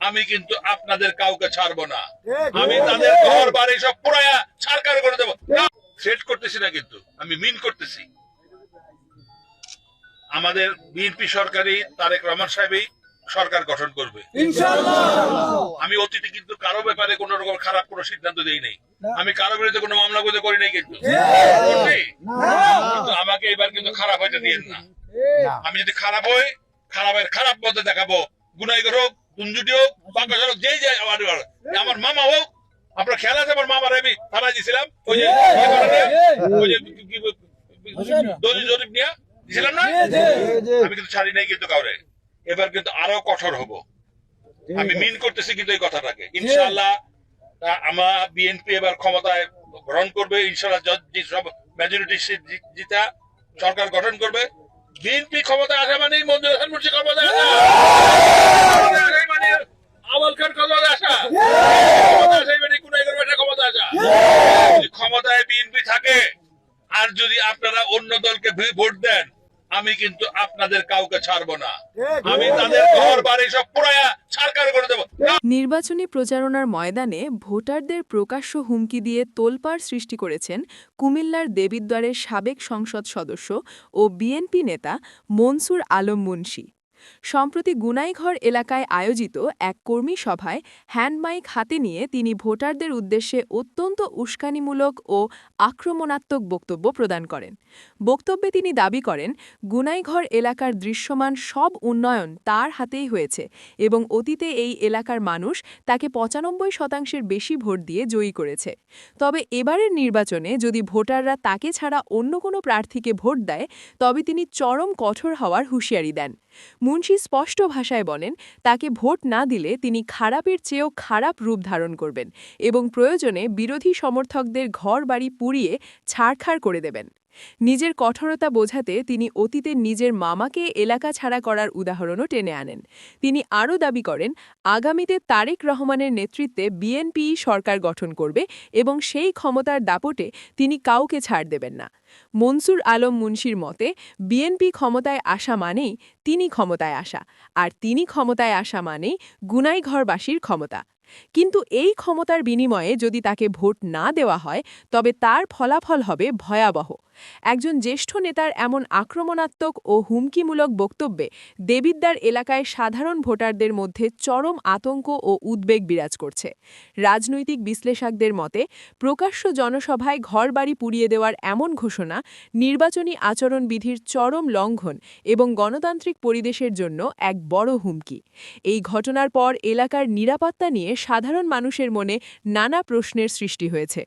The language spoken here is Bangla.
আমি কিন্তু আপনাদের কাউকে ছাড়বো না। আমি তাদের ঘর বাড়ি সব পুরায়া ছাড়কার করে দেবো। সেট করতেছি না কিন্তু আমি মিন করতেছি। আমাদের বিএনপি সরকারি তারেক রহমান সাহেবই সরকার গঠন করবে। আমি অতীতে কিন্তু কারও ব্যাপারে কোন রকম খারাপ কোনো সিদ্ধান্ত দেই নাই। আমি কারও বিরুদ্ধে কোনো মামলা করতে করি নাই কিন্তু। কিন্তু আমাকে এবার কিন্তু খারাপ হইতে দিয়েন না। আমি যদি খারাপ হই খারাপের খারাপ পথে দেখাবো গুনাইগর হোক কুঞ্জুটি হোক বাংলাদেশ হোক যেই যায় আমার আমার মামা হোক আপনার খেয়াল আছে? আমার মামার আমি থানায় দিয়েছিলাম ওই যে ওই দলিল জরিপ নিয়ে দিয়েছিলাম না? আমি কিন্তু ছাড়ি নাই কিন্তু কাউরে। এবার কিন্তু আরও কঠোর হব। আমি মিন করতেছি কিন্তু এই কথাটাকে। ইনশাআল্লাহ আমার বিএনপি এবার ক্ষমতায় গ্রহণ করবে। ইনশাআল্লাহ সব মেজরিটি জিতা সরকার গঠন করবে। বিএনপি ক্ষমতা আসা মানে মঞ্জুর হাসান মুন্সি ক্ষমতা আসা। আওয়াল খান ক্ষমতা আসা। ক্ষমতায় আসা মানে কুনাইগর করবে ক্ষমতা আসা। ক্ষমতায় বিএনপি থাকে আর যদি আপনারা অন্য দলকে ভি- ভোট দেন আমি কিন্তু আপনাদের কাউকে ছাড়বো না। আমি তাদের ঘর বাড়ি সব পুরায়া ছাড়কার করে দেবো। নির্বাচনী প্রচারণার ময়দানে ভোটারদের প্রকাশ্য হুমকি দিয়ে তোলপাড় সৃষ্টি করেছেন কুমিল্লার দেবিদ্বারের সাবেক সংসদ সদস্য ও বিএনপি নেতা মনসুর আলম মুন্সি। সম্প্রতি গুনাইঘর এলাকায় আয়োজিত এক কর্মী সভায় হ্যান্ডমাইক হাতে নিয়ে তিনি ভোটারদের উদ্দেশ্যে অত্যন্ত উস্কানিমূলক ও আক্রমণাত্মক বক্তব্য প্রদান করেন। বক্তব্যে তিনি দাবি করেন, গুনাইঘর এলাকার দৃশ্যমান সব উন্নয়ন তার হাতেই হয়েছে এবং অতীতে এই এলাকার মানুষ তাকে পঁচানব্বই শতাংশের বেশি ভোট দিয়ে জয়ী করেছে। তবে এবারের নির্বাচনে যদি ভোটাররা তাকে ছাড়া অন্য কোনো প্রার্থীকে ভোট দেয়, তবে তিনি চরম কঠোর হওয়ার হুঁশিয়ারি দেন। মুন্সি স্পষ্ট ভাষায় বলেন, তাকে ভোট না দিলে তিনি খারাপের চেয়েও খারাপ রূপ ধারণ করবেন এবং প্রয়োজনে বিরোধী সমর্থকদের ঘর বাড়ি পুড়িয়ে ছাড়খাড় করে দেবেন। নিজের কঠোরতা বোঝাতে তিনি অতীতে নিজের মামাকে এলাকা ছাড়া করার উদাহরণও টেনে আনেন। তিনি আরও দাবি করেন, আগামীতে তারেক রহমানের নেতৃত্বে বিএনপি সরকার গঠন করবে এবং সেই ক্ষমতার দাপটে তিনি কাউকে ছাড় দেবেন না। মনসুর আলম মুন্সির মতে, বিএনপি ক্ষমতায় আসা মানেই তিনি ক্ষমতায় আসা, আর তিনি ক্ষমতায় আসা মানেই গুনাইঘরবাসীর ক্ষমতা। কিন্তু এই ক্ষমতার বিনিময়ে যদি তাকে ভোট না দেওয়া হয়, তবে তার ফলাফল হবে ভয়াবহ। একজন জ্যেষ্ঠ নেতার এমন আক্রমণাত্মক ও হুমকিমূলক বক্তব্যে দেবিদ্দার এলাকায় সাধারণ ভোটারদের মধ্যে চরম আতঙ্ক ও উদ্বেগ বিরাজ করছে। রাজনৈতিক বিশ্লেষকদের মতে, প্রকাশ্য জনসভায় ঘরবাড়ি পুড়িয়ে দেওয়ার এমন ঘোষণা নির্বাচনী আচরণবিধির চরম লঙ্ঘন এবং গণতান্ত্রিক পরিবেশের জন্য এক বড় হুমকি। এই ঘটনার পর এলাকার নিরাপত্তা নিয়ে সাধারণ মানুষের মনে নানা প্রশ্নের সৃষ্টি হয়েছে।